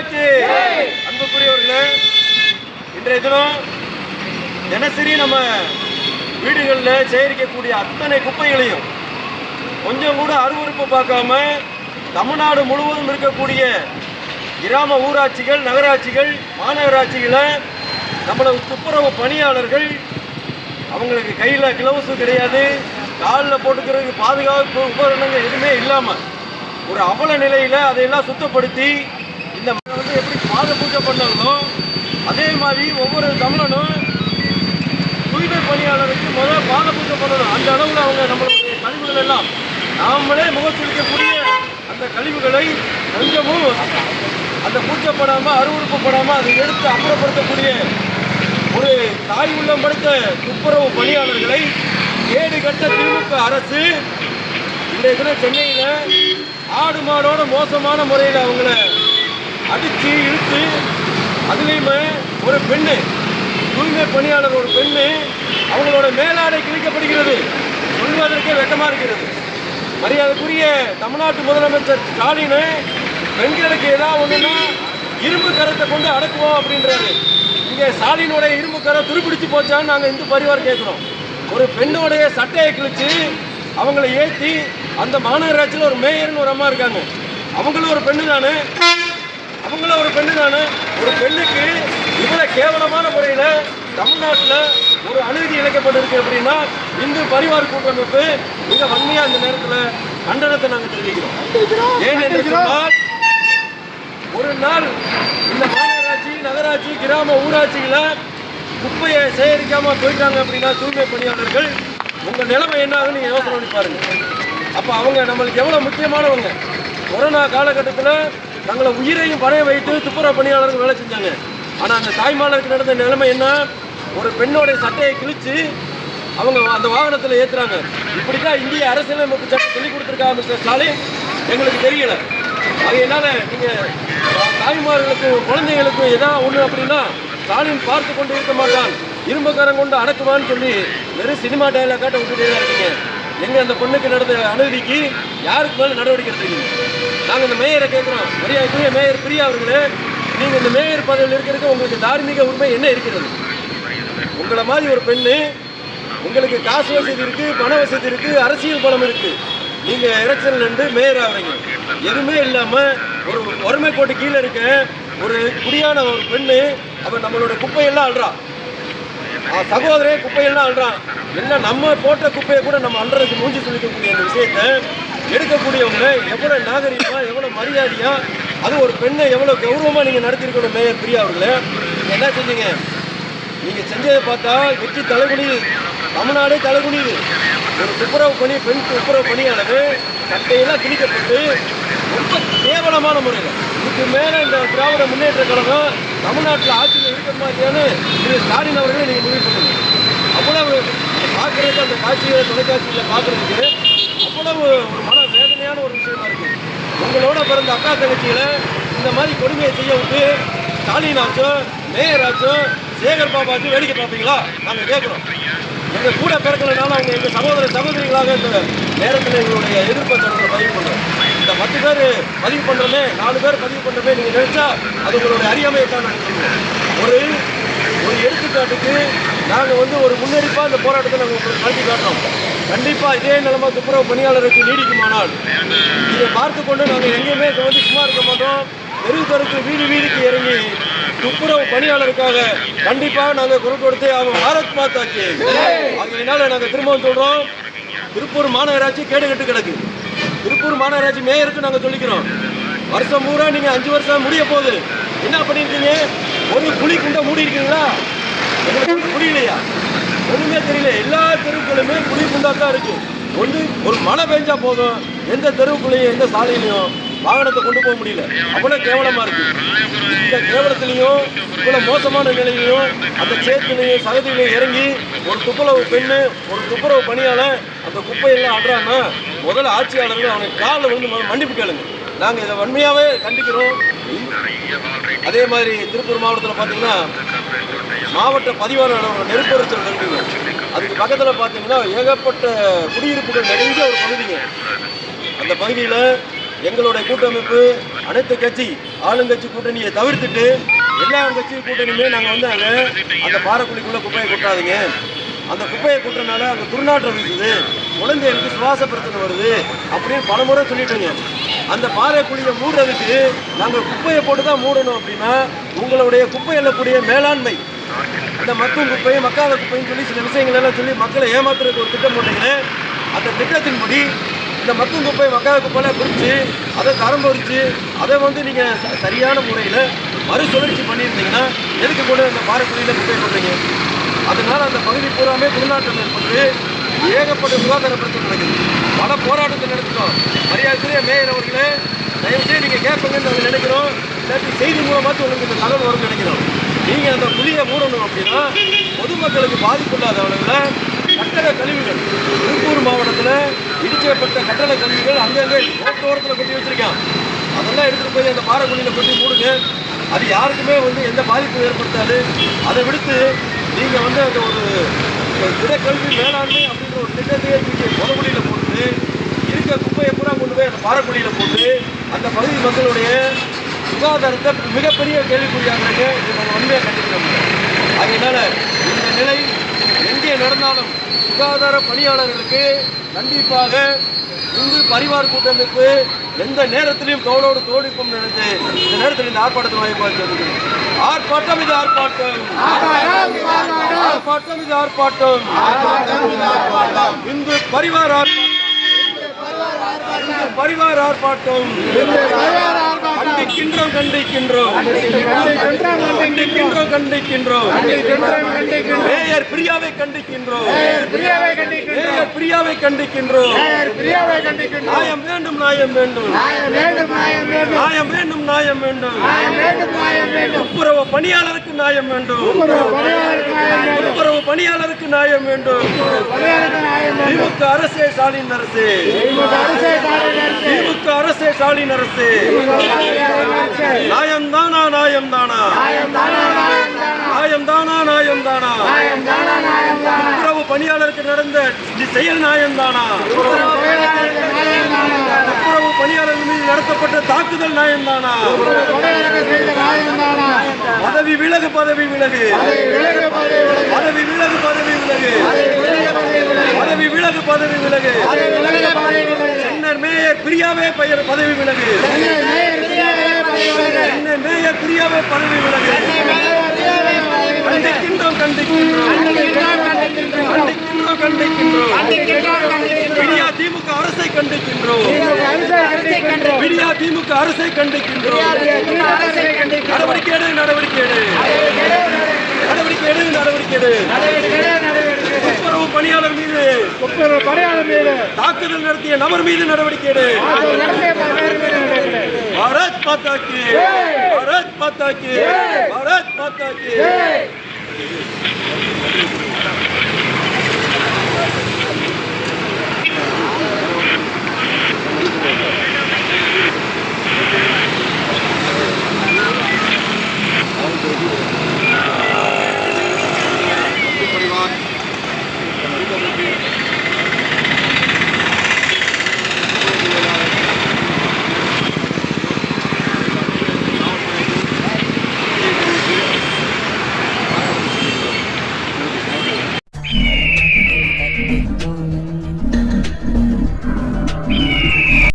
பாரத் அன்புக்குரியவர்களே இன்றைய தினம் தினசரி நம்ம வீடுகளில் சேகரிக்கக்கூடிய அத்தனை குப்பைகளையும் கொஞ்சம் கூட அருவருப்பு பார்க்காம தமிழ்நாடு முழுவதும் இருக்கக்கூடிய கிராம ஊராட்சிகள் நகராட்சிகள் மாநகராட்சிகளை நம்மளோட துப்புரவு பணியாளர்கள் அவங்களுக்கு கையில் கிளவுஸு கிடையாது காலில் போட்டுக்கிறதுக்கு பாதுகாப்பு உபகரணங்கள் எதுவுமே இல்லாமல் ஒரு அவல நிலையில் அதையெல்லாம் சுத்தப்படுத்தி இந்த வந்து எப்படி பாத பூஜை பண்ணாங்களோ அதே மாதிரி ஒவ்வொரு தமிழனும் தூய்மை பணியாளருக்கு முதல்ல பாத பூஜை பண்ணணும். அந்த அளவில் அவங்க நம்மளுடைய கழிவுகள் எல்லாம் நாமளே முகச்சுளிக்கக்கூடிய அந்த கழிவுகளை கொஞ்சமும் அந்த பூச்சப்படாமல் அருவறுப்பப்படாமல் அதை எடுத்து அப்புறப்படுத்தக்கூடிய ஒரு தாய் உள்ளம் படுத்த துப்புரவு பணியாளர்களை ஏடு கட்ட திமுக அரசு இன்றைய தினம் சென்னையில் ஆடு மாடோட மோசமான முறையில் அவங்கள அடித்து இழுத்து அதுலேயுமே ஒரு பெண்ணு தூய்மை பணியாளர் ஒரு பெண்ணு அவங்களோட மேலாடை கிழிக்கப்படுகிறது. சொல்வதற்கே வெட்டமாக இருக்கிறது. மரியாதைக்குரிய தமிழ்நாட்டு முதலமைச்சர் ஸ்டாலின் பெண்களுக்கு ஏதாவது ஒன்றுன்னா இரும்பு கரத்தை கொண்டு அடக்குவோம் அப்படின்றாரு. இங்கே ஸ்டாலினுடைய இரும்பு கரம் துருப்பிடிச்சு போச்சான்னு நாங்கள் இந்து பரிவார் கேட்குறோம். ஒரு பெண்ணுடைய சட்டையை கிழிச்சு அவங்கள ஏற்றி அந்த மாநகராட்சியில் ஒரு மேயர்னு ஒரு அம்மா இருக்காங்க. அவங்களும் ஒரு பெண்ணு தானே அவங்களும் ஒரு பெண்ணு தானே? ஒரு பெண்ணுக்கு இவ்வளவு கேவலமான முறையில் தமிழ்நாட்டில் ஒரு அநீதி இழைக்கப்பட்டிருக்கு அப்படின்னா இந்து பரிவார் கூட்டமைப்பு மிக வன்மையா இந்த நேரத்தில் கண்டனத்தை நாங்கள் தெரிவிக்கிறோம். ஏன் என்று சொன்னால் ஒரு நாள் இந்த மாநகராட்சி நகராட்சி கிராம ஊராட்சிகளை குப்பையை சேகரிக்காம போயிட்டாங்க அப்படின்னா தூய்மை பணியாளர்கள் உங்க நிலைமை என்ன ஆகுன்னு யோசனை பண்ணி பாருங்க. அப்போ அவங்க நம்மளுக்கு எவ்வளவு முக்கியமானவங்க? கொரோனா காலகட்டத்தில் தங்களை உயிரையும் பணைய வைத்து துப்புரவு பணியாளர்கள் வேலை செஞ்சாங்க. ஆனால் அந்த தாய்மாலருக்கு நடந்த நிலைமை என்ன? ஒரு பெண்ணோடைய சட்டையை கிழிச்சு அவங்க அந்த வாகனத்தில் ஏற்றுறாங்க இப்படி தான் இந்திய அரசியலமைப்பு சட்டம் சொல்லி கொடுத்துருக்காங்க மிஸ்டர் ஸ்டாலின். எங்களுக்கு தெரியல. அதனால நீங்கள் தாய்மார்களுக்கும் குழந்தைகளுக்கும் எதாவது ஒன்று அப்படின்னா ஸ்டாலின் பார்த்து கொண்டு இருக்க மாட்டான். இரும்புக்காரன் கொண்டு அடக்குவான்னு சொல்லி வெறும் சினிமா டைலாக் காட்ட விட்டுட்டே தான் இருக்கீங்க. எங்கள் அந்த பொண்ணுக்கு நடந்த அனுமதிக்கு யாருக்கு மேலே நடவடிக்கை எடுத்தீங்க? நாங்கள் இந்த மேயரை கேட்குறோம் மரியாதைக்குரிய மேயர் பிரியா அவர்களே நீங்கள் இந்த மேயர் பதவியில் இருக்கிறதுக்கு உங்களுக்கு தார்மீக உரிமை என்ன இருக்கிறது? உங்களை மாதிரி ஒரு பெண்ணு உங்களுக்கு காசு வசதி இருக்குது பண வசதி இருக்குது அரசியல் பலம் இருக்குது நீங்கள் எலெக்ஷன்ல இருந்து மேயர் ஆகிறீங்க எதுவுமே இல்லாமல் ஒரு வறுமை கோட்டு கீழே இருக்க ஒரு குடியான ஒரு பெண்ணு அவன் நம்மளோட குப்பையெல்லாம் அழுறான் சகோதரே குப்பையெல்லாம் அல்றான் எல்லாம் நம்ம போட்ட குப்பையை கூட நம்ம அன்றதுக்கு மூஞ்சி சொல்லிக்கக்கூடிய இந்த விஷயத்த எடுக்கக்கூடியவங்க எவ்வளோ நாகரிகமா எவ்வளோ மரியாதையா அது ஒரு பெண்ணை எவ்வளோ கௌரவமாக நீங்கள் நடத்திருக்கணும் மேயர் பிரியா அவர்களே. என்ன செஞ்சீங்க? நீங்கள் செஞ்சதை பார்த்தா வெற்றி தலைகுனியுது தமிழ்நாடே தலைகுனியுது ஒரு துப்புரவு பணி பெண் துப்புரவு பணியானது சட்டையெல்லாம் கிழிக்கப்பட்டு ரொம்ப கேவலமான முறையில். இதுக்கு மேலே இந்த திராவிட முன்னேற்ற கழகம் தமிழ்நாட்டில் ஆட்சியில் இருக்கிற மாதிரியான திரு ஸ்டாலின் அவர்களை நீங்கள் முடிவு பண்ணுங்க அவ்வளவு பார்க்குறதுக்கு அந்த காட்சியை தொலைக்காட்சியில் பார்க்குறதுக்கு அவ்வளவு ஒரு மன வேதனையான ஒரு விஷயமா இருக்குது உங்களோட பிறந்த அக்கா தங்கச்சியில் இந்த மாதிரி கொடுமையை செய்ய விட்டு ஸ்டாலின் ஆச்சும் மேயர் ஆச்சும் சேகர் பாபாச்சும் வேடிக்கை பார்ப்பீங்களா? நாங்கள் கேட்குறோம். எங்கள் கூட பிறக்கலனாலும் அவங்க எங்கள் சகோதர சகோதரிகளாக இந்த நேரத்தில் எங்களுடைய எதிர்ப்பை தொடர்ந்து பதிவு பண்ணுறோம் இந்த பத்து பேர் பதிவு பண்றோமே நாலு பேர் பதிவு பண்றோமே நீங்க நினைச்சா அது உங்களுடைய அறியாமையை தான் நாங்கள் ஒரு ஒரு எடுத்துக்காட்டுக்கு நாங்கள் வந்து ஒரு முன்னெடுப்பா இந்த போராட்டத்தை நாங்கள் உங்களுக்கு நடத்தி காட்டுறோம். கண்டிப்பா இதே நிலைமை துப்புரவு பணியாளருக்கு நீடிக்குமானால் இதை பார்த்து கொண்டு நாங்கள் எங்கேயுமே இதை வந்து சும்மா இருக்க மாட்டோம். தெரு தெருக்கு வீடு வீடுக்கு இறங்கி துப்புரவு பணியாளருக்காக கண்டிப்பாக நாங்கள் குரல் கொடுத்து அவன் பாரத் மாதாக்கு அதனால நாங்கள் திரும்பவும் சொல்றோம். திருப்பூர் மாநகராட்சி கேடு கட்டு கிடக்கு. திருப்பூர் மாநகராட்சி மேயருக்கு நாங்கள் சொல்லிக்கிறோம். வருஷம் பூரா நீங்கள் அஞ்சு வருஷம் முடிய போகுது. என்ன பண்ணியிருக்கீங்க ஒரு குழி குண்டை மூடி இருக்கீங்களா உங்களுக்கு புரியலையா? ஒன்றுமே தெரியல. எல்லா தெருவுக்குள்ளுமே குழி குண்டா தான் இருக்குது ஒன்று ஒரு மழை பெஞ்சா போதும். எந்த தெருவுக்குள்ளேயும் எந்த சாலையிலையும் வாகனத்தை கொண்டு போக முடியல. அவ்வளோ கேவலமாக இருக்குது இந்த கேவலத்துலேயும் இவ்வளோ மோசமான நிலையிலையும் அந்த சேத்துலையும் சகதியிலையும் இறங்கி ஒரு துப்புரவு பெண்ணு ஒரு துப்புரவு பணியால் அந்த குப்பையெல்லாம் ஆடுறான்னா முதல்ல ஆட்சியாளர்கள் அவங்க காலில் வந்து மன்னிப்பு கேளுங்க. நாங்கள் இதை வன்மையாகவே கண்டிக்கிறோம். அதே மாதிரி திருப்பூர் மாவட்டத்தில் பார்த்தீங்கன்னா மாவட்ட பதிவாளர் நெருப்பரிச்சல் இருக்குங்க அதுக்கு பக்கத்தில் பார்த்தீங்கன்னா ஏகப்பட்ட குடியிருப்புகள் நிறைஞ்ச ஒரு பகுதிங்க. அந்த பகுதியில் எங்களுடைய கூட்டமைப்பு அனைத்து கட்சி ஆளுங்கட்சி கூட்டணியை தவிர்த்துட்டு எல்லா கட்சி கூட்டணியுமே நாங்கள் வந்து அங்கே அந்த பாறைக்குழிக்குள்ள குப்பையை கொட்டாதீங்க. அந்த குப்பையை கொட்டுறதுனால அங்கே துர்நாற்றம் வீசுது. குழந்தைகளுக்கு சுவாச பிரச்சனை வருது அப்படின்னு பல முறை சொல்லிட்டோங்க அந்த பாறை குழியை மூடுறதுக்கு நாங்கள் குப்பையை போட்டு தான் மூடணும் அப்படின்னா உங்களுடைய குப்பையில் கூடிய மேலாண்மை. இந்த மக்கும் குப்பையும் மக்காத குப்பைன்னு சொல்லி சில விஷயங்கள் எல்லாம் சொல்லி மக்களை ஏமாத்துறதுக்கு ஒரு திட்டம் போட்டீங்கன்னா அந்த திட்டத்தின்படி இந்த மக்கும் குப்பை மக்காத குப்பையெல்லாம் பிரித்து அதை தரம் பொறிச்சு அதை வந்து நீங்கள் சரியான முறையில் மறுசுழற்சி பண்ணியிருந்தீங்கன்னா எதுக்கு கூட அந்த பாறைக்குழியில் குப்பையை போடுறீங்க அதனால் அந்த பகுதி பூராமே துர்நாற்றம் ஏற்பட்டு ஏகப்பட்ட சுகாதார பிரச்சனை நடக்குது. பல போராட்டத்தை நடத்திட்டோம் மரியாதைக்குரிய மேயர் அவர்களே தயவுசெய்து நீங்கள் கேட்பீங்கன்னு நாங்கள் நினைக்கிறோம். இல்லாட்டி செய்தி மூலமாச்சும் உங்களுக்கு இந்த தகவல் வரும்னு நினைக்கிறோம். நீங்கள் அந்த குழியை மூடணும் அப்படின்னா பொதுமக்களுக்கு பாதிப்பில்லாத அளவில் கட்டட கழிவுகள் திருப்பூர் மாவட்டத்தில் இடிச்சப்பட்ட கட்டட கழிவுகள் அங்கங்கே போக்குவரத்தில் கொட்டி வச்சுருக்கேன் அதெல்லாம் எடுத்துகிட்டு போய் அந்த பாறைக்குழியில் கொட்டி மூடுங்க. அது யாருக்குமே வந்து எந்த பாதிப்பும் ஏற்படுத்தாது. அதை விடுத்து நீங்கள் வந்து அந்த ஒரு திடக்கல்வி மேலாண்மை அப்படின்ற ஒரு திட்டத்தையே தூக்கி பொதுக்குழியில் போட்டு இருக்க குப்பையை பூரா கொண்டு போய் அந்த பாறைக்குழியில் போட்டு அந்த பகுதி மக்களுடைய சுகாதாரத்தை மிகப்பெரிய கேள்விக்குறியாகிறாங்க இது நம்ம உண்மையாக கண்டிக்கிறோம் அதனால் இந்த நிலை எங்கே நடந்தாலும் சுகாதார பணியாளர்களுக்கு கண்டிப்பாக இந்து பரிவார் கூட்டமைப்பு எந்த நேரத்திலையும் தோளோடு தோழிப்போம் நினைத்து இந்த நேரத்தில் இந்த ஆர்ப்பாட்டத்தில் வாய்ப்பாச்சு ஆர்ப்பாட்டம் இது ஆர்ப்பாட்டம். ஆர்ப்பாட்டம் இது ஆர்ப்பாட்டம். இந்து பரிவார் ஆர்ப்பாட்டம். இந்து பரிவார் ஆர்ப்பாட்டம். கண்டிக்கின்றோம் கண்டிக்கின்றோம். கண்டிக்கின்றோம் கண்டிக்கின்றோம். மேயர் பிரியாவை கண்டிக்கின்றோம். மேயர் பிரியாவை கண்டிக்கின்றோம். நியாயம் வேண்டும் நியாயம் வேண்டும். நியாயம் வேண்டும் நியாயம் வேண்டும். உப்புரவு பணியாளருக்கு நியாயம் வேண்டும். துப்புரவு பணியாளருக்கு நியாயம் வேண்டும். திமுக அரசே ஸ்டாலின் அரசே. திமுக அரசே ஸ்டாலின் அரசே. நியாயம் தானா நியாயம் தானா நியாயம் தானா நியாயம் தானா துப்புரவு பணியாளருக்கு நடந்த செயல் நியாயம் தானா துப்புரவு பணியாளர்கள் மீது நடத்தப்பட்ட தாக்குதல் நியாயம்தானா? பதவி விலகு பதவி விலகு. பதவி விலகு பதவி விலகு. பதவி விலகு பதவி விலகு. சென்னர் மேயர் பிரியாவே பெயர் பதவி விலகு. சென்னர் மேயர் பிரியாவே பதவி விலகு. கண்டிக்கின்றோம் கண்டிக்கின்றோம். கண்டிக்கின்றோம் கண்டிக்கின்றோம். விடியா திமுக அரசை கண்டிக்கின்றோம். விடியா திமுக அரசை கண்டிக்கின்றோம். நடவடிக்கை எடு நடவடிக்கை எடு. நடவடிக்கை எடு நடவடிக்கை எடு துப்புரவு பணியாளர் மீது. படையாளர் மீது. தாக்குதல் நடத்திய நபர் மீது நடவடிக்கை எடு. பாரத் மாதா கி பாரத் மாதா கி பாரத் மாதா கி